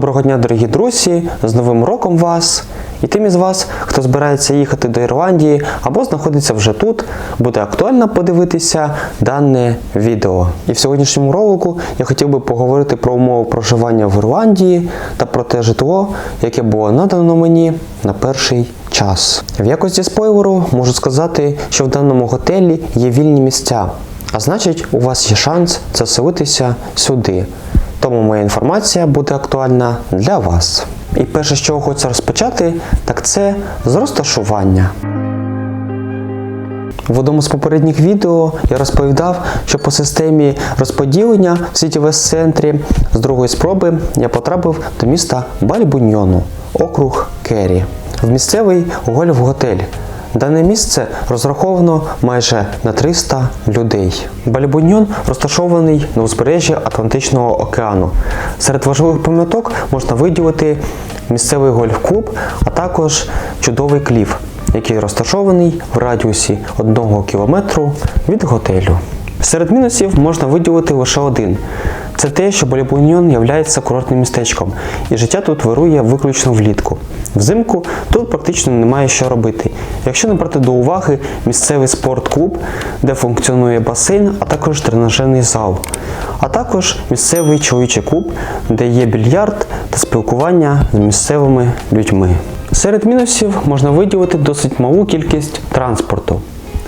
Доброго дня, дорогі друзі! З Новим роком вас! І тим із вас, хто збирається їхати до Ірландії або знаходиться вже тут, буде актуально подивитися дане відео. І в сьогоднішньому ролику я хотів би поговорити про умови проживання в Ірландії та про те житло, яке було надано мені на перший час. В якості спойлеру можу сказати, що в даному готелі є вільні місця, а значить, у вас є шанс заселитися сюди. Тому моя інформація буде актуальна для вас. І перше, з чого хочеться розпочати, так це з розташування. В одному з попередніх відео я розповідав, що по системі розподілення в Сіті Вест центрі з другої спроби я потрапив до міста Бальбуньйону, округ Керрі, в місцевий гольф-готель. Дане місце розраховано майже на 300 людей. Бальбуньйон розташований на узбережжі Атлантичного океану. Серед важливих пам'яток можна виділити місцевий гольф-клуб, а також чудовий кліф, який розташований в радіусі 1 кілометру від готелю. Серед мінусів можна виділити лише один. Це те, що Балібуньйон є курортним містечком, і життя тут вирує виключно влітку. Взимку тут практично немає що робити. Якщо не брати до уваги місцевий спортклуб, де функціонує басейн, а також тренажерний зал, а також місцевий чоловічий клуб, де є більярд та спілкування з місцевими людьми. Серед мінусів можна виділити досить малу кількість транспорту.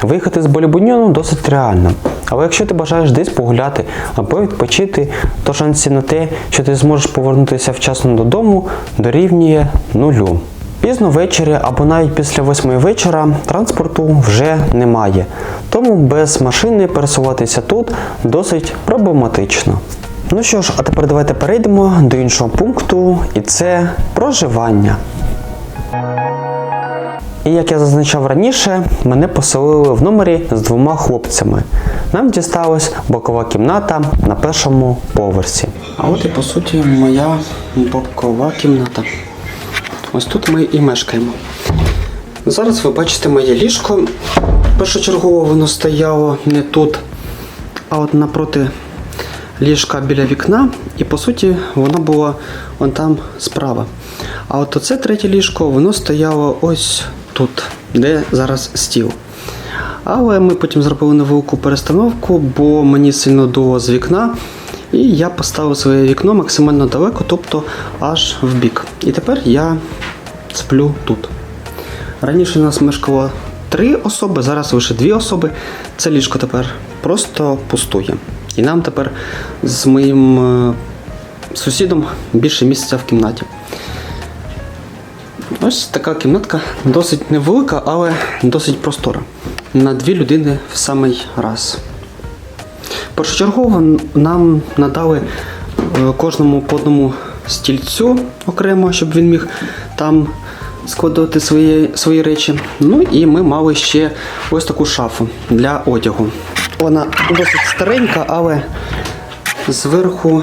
Виїхати з Болібуньйону досить реально. Але якщо ти бажаєш десь погуляти або відпочити, то шанси на те, що ти зможеш повернутися вчасно додому, дорівнює нулю. Пізно ввечері або навіть після восьмої вечора транспорту вже немає, тому без машини пересуватися тут досить проблематично. Ну що ж, а тепер давайте перейдемо до іншого пункту, і це проживання. І як я зазначав раніше, мене поселили в номері з двома хлопцями. Нам дісталась бокова кімната на першому поверсі. А от і по суті моя бокова кімната. Ось тут ми і мешкаємо. Зараз ви бачите моє ліжко. Першочергово воно стояло не тут, а от напроти ліжка біля вікна, і по суті воно було вон там справа. А от оце третє ліжко, воно стояло ось тут, де зараз стіл. Але ми потім зробили невелику перестановку, бо мені сильно дуло з вікна. І я поставив своє вікно максимально далеко, тобто аж в бік. І тепер я сплю тут. Раніше у нас мешкало три особи, зараз лише дві особи. Це ліжко тепер просто пустує. І нам тепер з моїм е, сусідом більше місця в кімнаті. Ось така кімнатка досить невелика, але досить простора. На дві людини в самий раз. Першочергово нам надали е, кожному по одному стільцю окремо, щоб він міг там складати свої, свої речі. Ну і ми мали ще ось таку шафу для одягу. Вона досить старенька, але зверху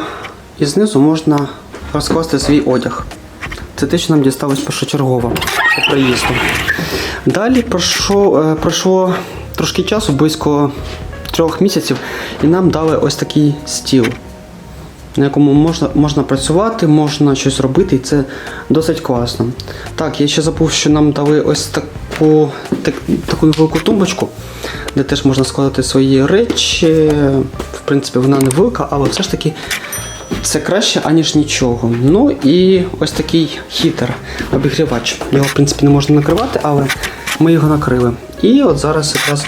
і знизу можна розкласти свій одяг. Це те, що нам дісталось першочергово по приїзду. Далі пройшло, е, пройшло трошки часу, близько трьох місяців, і нам дали ось такий стіл, на якому можна, можна працювати, можна щось робити, і це досить класно. Так, я ще забув, що нам дали ось таку, так, таку невелику тумбочку, де теж можна складати свої речі. В принципі, вона невелика, але все ж таки це краще, аніж нічого. Ну і ось такий хітер, обігрівач. Його, в принципі, не можна накривати, але ми його накрили. І от зараз якраз,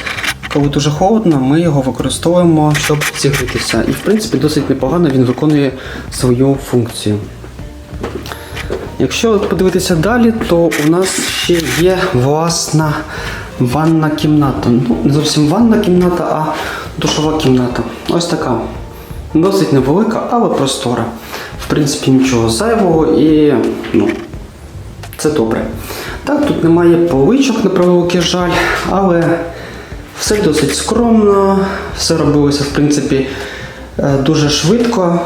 коли дуже холодно, ми його використовуємо, щоб зігрітися. І в принципі досить непогано він виконує свою функцію. Якщо подивитися далі, то у нас ще є власна ванна кімната. Ну, не зовсім ванна кімната, а душова кімната. Ось така. Досить невелика, але простора. В принципі, нічого зайвого і ну, це добре. Так, тут немає поличок, на превеликий жаль, але все досить скромно, все робилося, в принципі, е, дуже швидко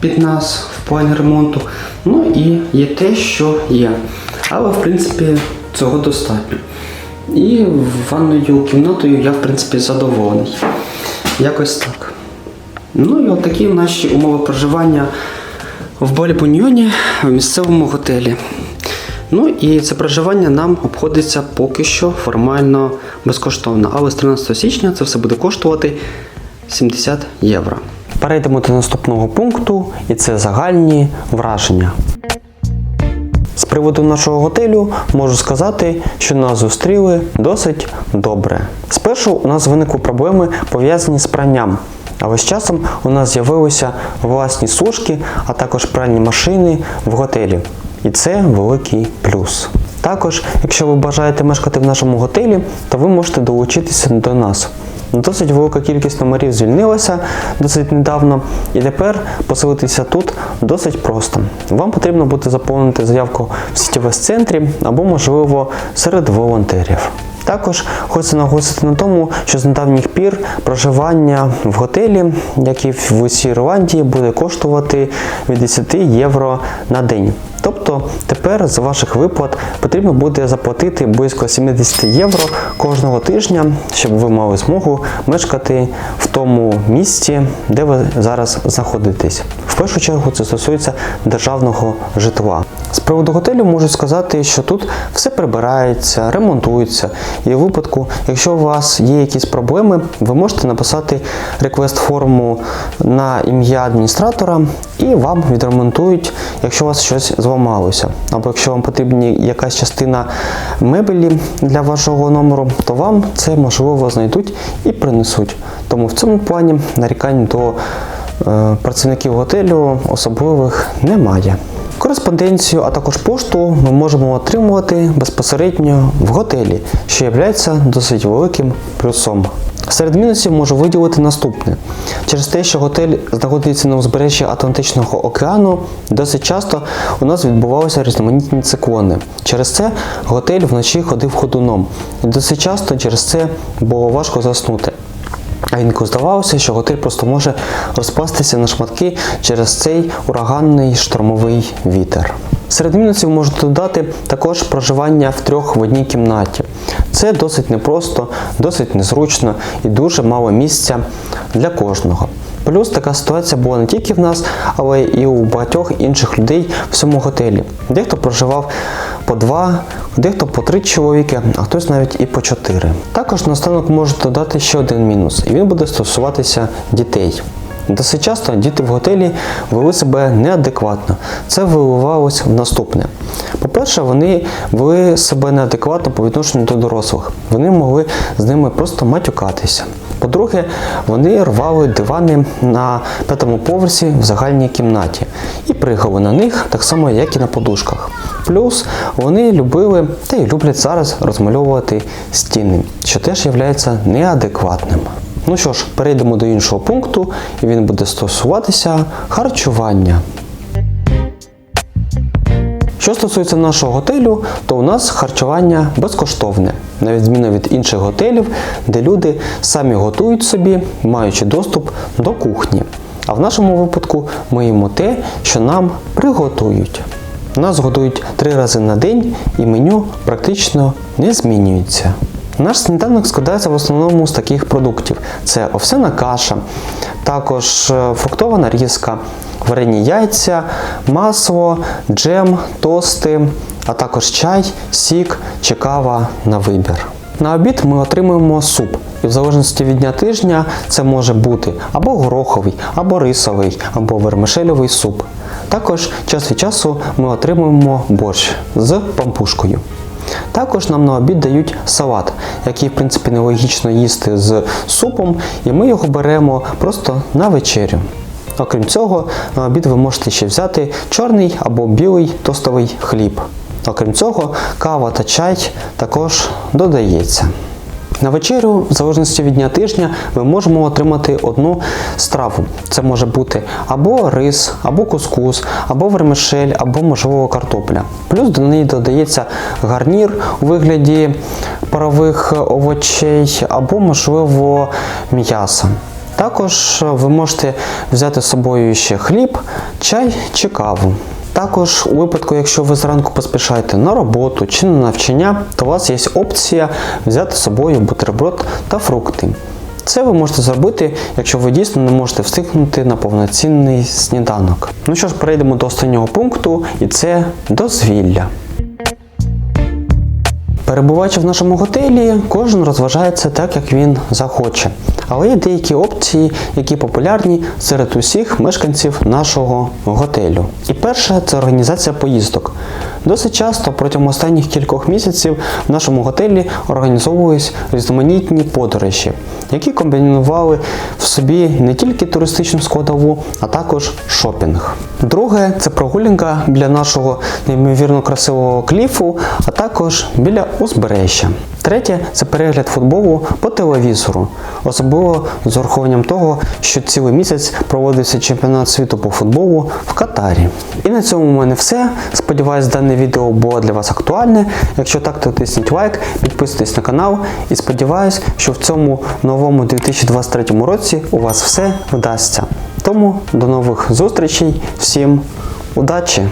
під нас в плані ремонту. Ну і є те, що є. Але, в принципі, цього достатньо. І ванною кімнатою я, в принципі, задоволений. Якось так. Ну і от такі наші умови проживання в Бальбуньйоні в місцевому готелі. Ну і це проживання нам обходиться поки що формально безкоштовно. Але з 13 січня це все буде коштувати 70 євро. Перейдемо до наступного пункту, і це загальні враження. З приводу нашого готелю можу сказати, що нас зустріли досить добре. Спершу у нас виникли проблеми пов'язані з пранням. Але з часом у нас з'явилися власні сушки, а також пральні машини в готелі. І це великий плюс. Також, якщо ви бажаєте мешкати в нашому готелі, то ви можете долучитися до нас. Досить велика кількість номерів звільнилася досить недавно, і тепер поселитися тут досить просто. Вам потрібно буде заповнити заявку в сітєвес центрі або, можливо, серед волонтерів. Також хочу наголосити на тому, що з недавніх пір проживання в готелі, як і в усій Ірландії, буде коштувати від 10 євро на день. Тобто тепер з ваших виплат потрібно буде заплатити близько 70 євро кожного тижня, щоб ви мали змогу мешкати в тому місці, де ви зараз знаходитесь. В першу чергу це стосується державного житла. З приводу готелю можу сказати, що тут все прибирається, ремонтується. І у випадку, якщо у вас є якісь проблеми, ви можете написати реквест форму на ім'я адміністратора і вам відремонтують, якщо у вас щось зламалося. Або якщо вам потрібна якась частина мебелі для вашого номеру, то вам це можливо знайдуть і принесуть. Тому в цьому плані нарікань до е, працівників готелю особливих немає. Кореспонденцію, а також пошту ми можемо отримувати безпосередньо в готелі, що є досить великим плюсом. Серед мінусів можу виділити наступне: через те, що готель знаходиться на узбережжі Атлантичного океану, досить часто у нас відбувалися різноманітні циклони. Через це готель вночі ходив ходуном. І досить часто через це було важко заснути. А інколи здавалося, що готель просто може розпастися на шматки через цей ураганний штормовий вітер. Серед мінусів можу додати також проживання в трьох в одній кімнаті. Це досить непросто, досить незручно і дуже мало місця для кожного. Плюс така ситуація була не тільки в нас, але і у багатьох інших людей в цьому готелі. Дехто проживав по два, дехто по три чоловіки, а хтось навіть і по чотири. Також наостанок можу додати ще один мінус, і він буде стосуватися дітей. Досить часто діти в готелі вели себе неадекватно. Це виливалось в наступне. По-перше, вони вели себе неадекватно по відношенню до дорослих. Вони могли з ними просто матюкатися. По-друге, вони рвали дивани на п'ятому поверсі в загальній кімнаті і пригали на них так само, як і на подушках. Плюс вони любили та й люблять зараз розмальовувати стіни, що теж є неадекватним. Ну що ж, перейдемо до іншого пункту, і він буде стосуватися харчування. Що стосується нашого готелю, то у нас харчування безкоштовне, на відміну від інших готелів, де люди самі готують собі, маючи доступ до кухні. А в нашому випадку ми їмо те, що нам приготують. Нас годують три рази на день і меню практично не змінюється. Наш сніданок складається в основному з таких продуктів: це овсяна каша, також е, фруктова нарізка, варені яйця, масло, джем, тости, а також чай, сік чи кава на вибір. На обід ми отримуємо суп, і в залежності від дня тижня це може бути або гороховий, або рисовий, або вермишельовий суп. Також час від часу ми отримуємо борщ з пампушкою. Також нам на обід дають салат, який, в принципі, нелогічно їсти з супом, і ми його беремо просто на вечерю. Окрім цього, на обід ви можете ще взяти чорний або білий тостовий хліб. Окрім цього, кава та чай також додається. На вечерю, в залежності від дня тижня, ми можемо отримати одну страву. Це може бути або рис, або кускус, або вермишель, або можливо картопля. Плюс до неї додається гарнір у вигляді парових овочей, або, можливо, м'яса. Також ви можете взяти з собою ще хліб, чай чи каву. Також у випадку, якщо ви зранку поспішаєте на роботу чи на навчання, то у вас є опція взяти з собою бутерброд та фрукти. Це ви можете зробити, якщо ви дійсно не можете встигнути на повноцінний сніданок. Ну що ж, перейдемо до останнього пункту, і це дозвілля. Перебуваючи в нашому готелі, кожен розважається так, як він захоче. Але є деякі опції, які популярні серед усіх мешканців нашого готелю. І перше це організація поїздок. Досить часто протягом останніх кількох місяців в нашому готелі організовувались різноманітні подорожі, які комбінували в собі не тільки туристичну складову, а також шопінг. Друге це прогулянка біля нашого неймовірно красивого кліфу, а також біля узбережжя. Третє це перегляд футболу по телевізору, особливо з урахуванням того, що цілий місяць проводився чемпіонат світу по футболу в Катарі. І на цьому у мене все. Сподіваюсь, дане відео було для вас актуальне. Якщо так, то тисніть лайк, підписуйтесь на канал і сподіваюсь, що в цьому новому 2023 році у вас все вдасться. Тому до нових зустрічей, всім удачі!